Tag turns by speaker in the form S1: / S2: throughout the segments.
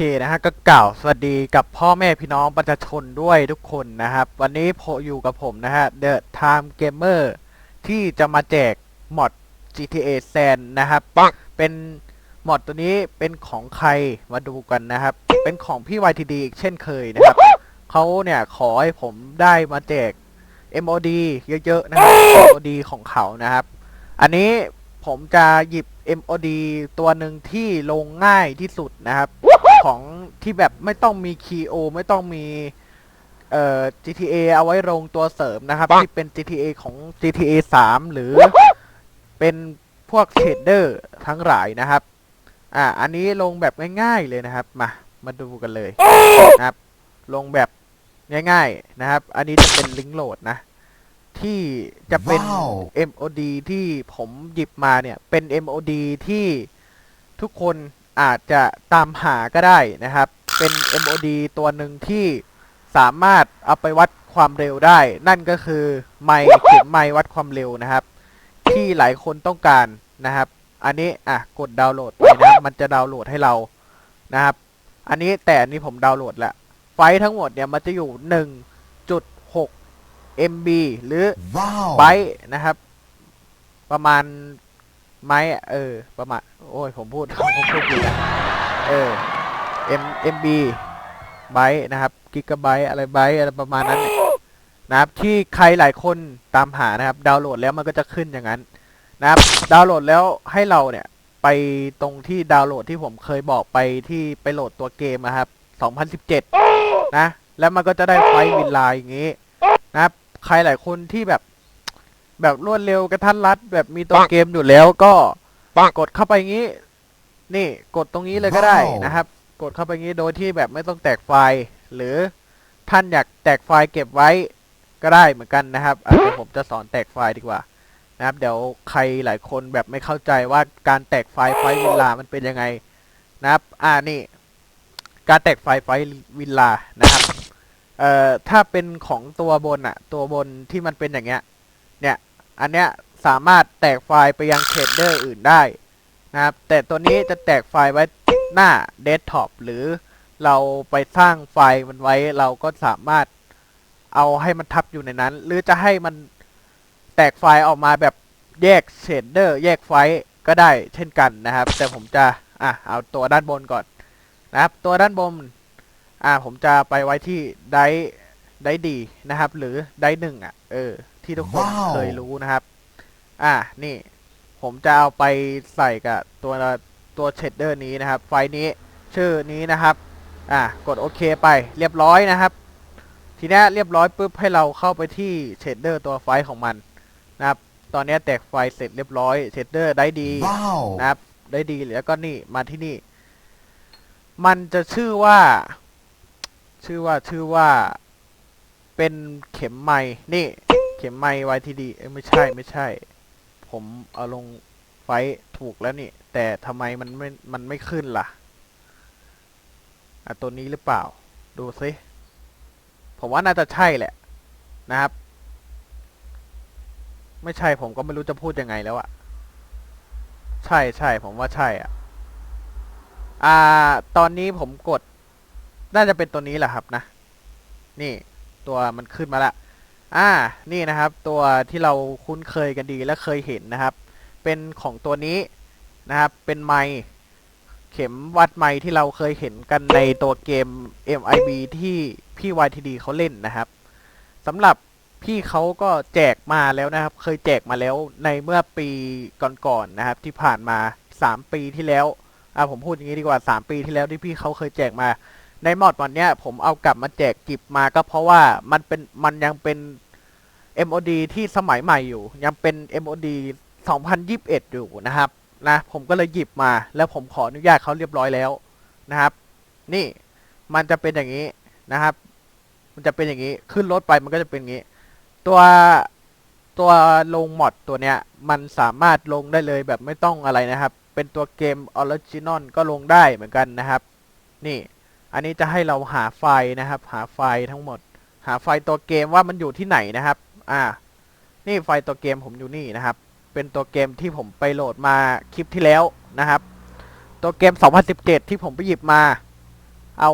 S1: เคนะฮะก็กล่าวสวัสดีกับพ่อแม่พี่น้องประชาชนด้วยทุกคนนะครับ วันนี้โพอยู่กับผมนะฮะ The Time Gamer ที่จะมาแจกมอด GTA San นะครับ
S2: ปัง
S1: เป็นมอดตัวนี้เป็นของใครมาดูกันนะครับ เป็นของพี่ YTD อีกเช่นเคยนะครับเขาเนี่ยขอให้ผมได้มาแจก MOD เยอะๆนะครับ MOD ของเขานะครับ อันนี้ผมจะหยิบ MOD ตัวหนึ่งที่ลงง่ายที่สุดนะครับ ของที่แบบไม่ต้องมี Key O ไม่ต้องมีเอ่อ GTA เอาไว้ลงตัวเสริมนะครับ
S2: ปัง
S1: ที่เป็น GTA ของ GTA 3 หรือเป็นพวกเชดเดอร์ทั้งหลายนะครับ อ่า อันนี้ลงแบบง่ายๆเลยนะครับ มา มาดูกันเลยนะครับ ลงแบบง่ายๆนะครับ อันนี้จะเป็นลิงก์โหลดนะ ที่จะเป็น
S2: ว้าว
S1: MOD ที่ผมหยิบมาเนี่ย เป็น MOD ที่ทุกคน อาจจะตามหาก็ได้นะครับ เป็น MOD ตัวหนึ่งที่สามารถเอาไปวัดความเร็วได้ นั่นก็คือไมค์เข็มไมค์วัดความเร็วนะครับ ที่หลายคนต้องการนะครับ อันนี้อะกดดาวน์โหลดไปนะครับมันจะดาวน์โหลดให้เรานะครับ อันนี้แต่อันนี้ผมดาวน์โหลดแล้วไฟล์ทั้งหมดเนี่ยมันจะอยู่ 1.6 MB หรือ
S2: ว้าว
S1: ไบต์นะครับ ประมาณ ไม้เออ ประมาณ โอ้ย ผมพูด ผมพูดผิดนะเออ M MB ไบต์นะครับกิกะไบต์อะไรไบต์อะไรประมาณนั้นนะครับ ที่ใครหลายคนตามหานะครับ ดาวน์โหลดแล้วมันก็จะขึ้นอย่างนั้น นะครับ ดาวน์โหลดแล้วให้เราเนี่ย ไปตรงที่ดาวน์โหลดที่ผมเคยบอกไปที่ไปโหลดตัวเกมนะครับ 2017 นะ แล้วมันก็จะได้ไฟวินไลน์อย่างนี้ นะครับ ใครหลายคนที่แบบ แบบรวดเร็วกระทันรัด แบบมีตัว
S2: ปัง
S1: เกมอยู่แล้วก็
S2: ปัง
S1: กดเข้าไปงี้ นี่กดตรงนี้เลยก็ได้
S2: ว้าว
S1: นะครับ กดเข้าไปงี้โดยที่แบบไม่ต้องแตกไฟล์ หรือท่านอยากแตกไฟล์เก็บไว้ก็ได้เหมือนกันนะครับอะเดี๋ยวผมจะสอนแตกไฟล์ดีกว่านะครับ เดี๋ยวใครหลายคนแบบไม่เข้าใจว่าการแตกไฟล์ไฟล์วินลามันเป็นยังไงนะครับ อ่านี่การแตกไฟล์ไฟล์วินลานะครับเอ่อถ้าเป็นของตัวบนอะตัวบนที่มันเป็นอย่างเงี้ย เนี่ย อันเนี้ยสามารถแตกไฟล์ไปยังเชดเดอร์อื่นได้นะครับ แต่ตัวนี้จะแตกไฟล์ไว้หน้าเดสก์ท็อปหรือเราไปสร้างไฟล์มันไว้เราก็สามารถเอาให้มันทับอยู่ในนั้น หรือจะให้มันแตกไฟล์ออกมาแบบแยกเชดเดอร์แยกไฟล์ก็ได้เช่นกันนะครับ แต่ผมจะอะเอาตัวด้านบนก่อนนะครับ ตัวด้านบนอ่าผมจะไปไว้ที่ไดไดดีนะครับ หรือไดหนึ่งอะเออ ที่ทุกคน
S2: ว้าว
S1: เคยรู้นะครับ อ่านี่ ผมจะเอาไปใส่กับตัวตัวเชดเดอร์นี้นะครับ ไฟล์นี้ชื่อนี้นะครับ อ่ากดโอเคไปเรียบร้อยนะครับ ทีเนี้ยเรียบร้อยปุ๊บให้เราเข้าไปที่เชดเดอร์ตัวไฟล์ของมันนะครับ ตอนเนี้ยแตกไฟล์เสร็จเรียบร้อยเชดเดอร์ได้ดี
S2: ว้าว
S1: นะครับ ได้ดีแล้วก็นี่มาที่นี่ มันจะชื่อว่า ชื่อว่าชื่อว่าเป็นเข็มไม้นี่ เข็มไม้ YTD เอ้ยไม่ใช่ไม่ใช่ ผมเอาลงไฟถูกแล้วนี่ แต่ทำไมมันไม่มันไม่ขึ้นล่ะอะตัวนี้หรือเปล่า ดูซิผมว่าน่าจะใช่แหละนะครับ ไม่ใช่ผมก็ไม่รู้จะพูดยังไงแล้วอะใช่ใช่ผมว่าใช่อะอ่า ตอนนี้ผมกด น่าจะเป็นตัวนี้แหละครับนะ นี่ตัวมันขึ้นมาละ อ่านี่นะครับตัวที่เราคุ้นเคยกันดีและเคยเห็นนะครับ เป็นของตัวนี้นะครับเป็นไมค์เข็มวัดไมค์ที่เราเคยเห็นกันในตัวเกม MIB ที่พี่ YTD เขาเล่นนะครับสำหรับพี่เขาก็แจกมาแล้วนะครับ เคยแจกมาแล้วในเมื่อปีก่อนๆนะครับ ที่ผ่านมา 3 ปีที่แล้วอ่าผมพูดอย่างนี้ดีกว่า 3 ปีที่แล้วที่พี่เขาเคยแจกมา ในมอดวันเนี้ยผมเอากลับมาแจกกิบมาก็เพราะว่ามันเป็นมันยังเป็น MOD ที่สมัยใหม่อยู่ ยังเป็น MOD 2021 อยู่นะครับนะผมก็เลยหยิบมาแล้วผมขออนุญาตเขาเรียบร้อยแล้วนะครับ นี่มันจะเป็นอย่างนี้นะครับ มันจะเป็นอย่างนี้ขึ้นรถไปมันก็จะเป็นอย่างนี้ ตัวตัวลงมอดตัวเนี้ยมันสามารถลงได้เลยแบบไม่ต้องอะไรนะครับ เป็นตัวเกมออริจินอลก็ลงได้เหมือนกันนะครับ นี่ อันนี้จะให้เราหาไฟล์นะครับ หาไฟล์ทั้งหมด หาไฟล์ตัวเกมว่ามันอยู่ที่ไหนนะครับ อ่า นี่ไฟล์ตัวเกมผมอยู่นี่นะครับ เป็นตัวเกมที่ผมไปโหลดมาคลิปที่แล้วนะครับ ตัวเกม 2017 ที่ผมไปหยิบมา เอา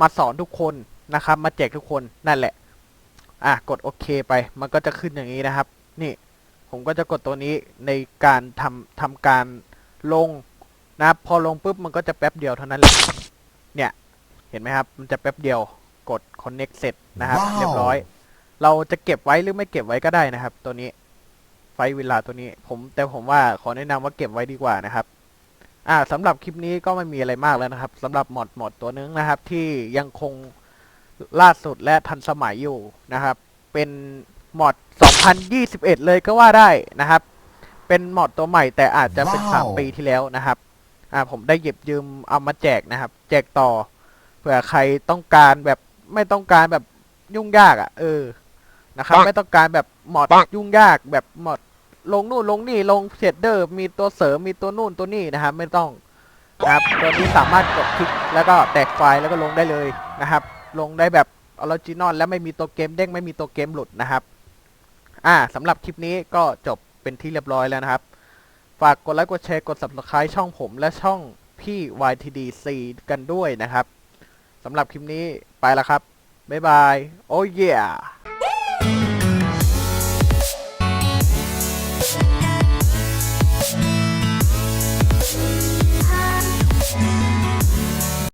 S1: มาสอนทุกคนนะครับ มาแจกทุกคนนั่นแหละ อะกดโอเคไป มันก็จะขึ้นอย่างนี้นะครับ นี่ผมก็จะกดตัวนี้ในการทำทำการลงนะครับพอลงปุ๊บมันก็จะแป๊บเดียวเท่านั้นแหละเนี่ย ห็นไหมครับ มันจะแป๊บเดียวกด connect เสร็จนะครับ
S2: ว้าว
S1: เรียบร้อย เราจะเก็บไว้หรือไม่เก็บไว้ก็ได้นะครับ ตัวนี้ไฟเวลาตัวนี้ ผม แต่ผมว่าขอแนะนำว่าเก็บไว้ดีกว่านะครับ อ่าสำหรับคลิปนี้ก็ไม่มีอะไรมากแล้วนะครับสำหรับหมอดหมอดตัวนึงนะครับ ที่ยังคงล่าสุดและทันสมัยอยู่นะครับ เป็นหมอด2021 เลยก็ว่าได้นะครับ เป็นหมอดตัวใหม่ แต่อาจจะเป็น
S2: ว้าว
S1: 3ปีที่แล้วนะครับ อ่าผมได้หยิบยืมเอามาแจกนะครับ แจกต่อเผื่อใครต้องการแบบไม่ต้องการแบบยุ่งยากอะ่ะ เออนะครับ ไม่ต้องการแบบหมอดยุ่งยากแบบหมอดลงนู่นลงนี่ลงเชดเดอร์ มีตัวเสริมมีตัวนู่นตัวนี่นะครับ ไม่ต้องนะครับตัวนี้สามารถกดคลิกแล้วก็แตกไฟล์แล้วก็ลงได้เลยนะครับ ลงได้แบบออริจินอลและไม่มีตัวเกมเด้งไม่มีตัวเกมหลุดนะครับ อ่าสำหรับคลิปนี้ก็จบเป็นที่เรียบร้อยแล้วนะครับ ฝากกดไลค์กดแชร์กด subscribe ช่องผมและช่องพี่ YTDC กันด้วยนะครับ สำหรับคลิปนี้ไปแล้วครับ บ๊ายบาย โอ้ย yeah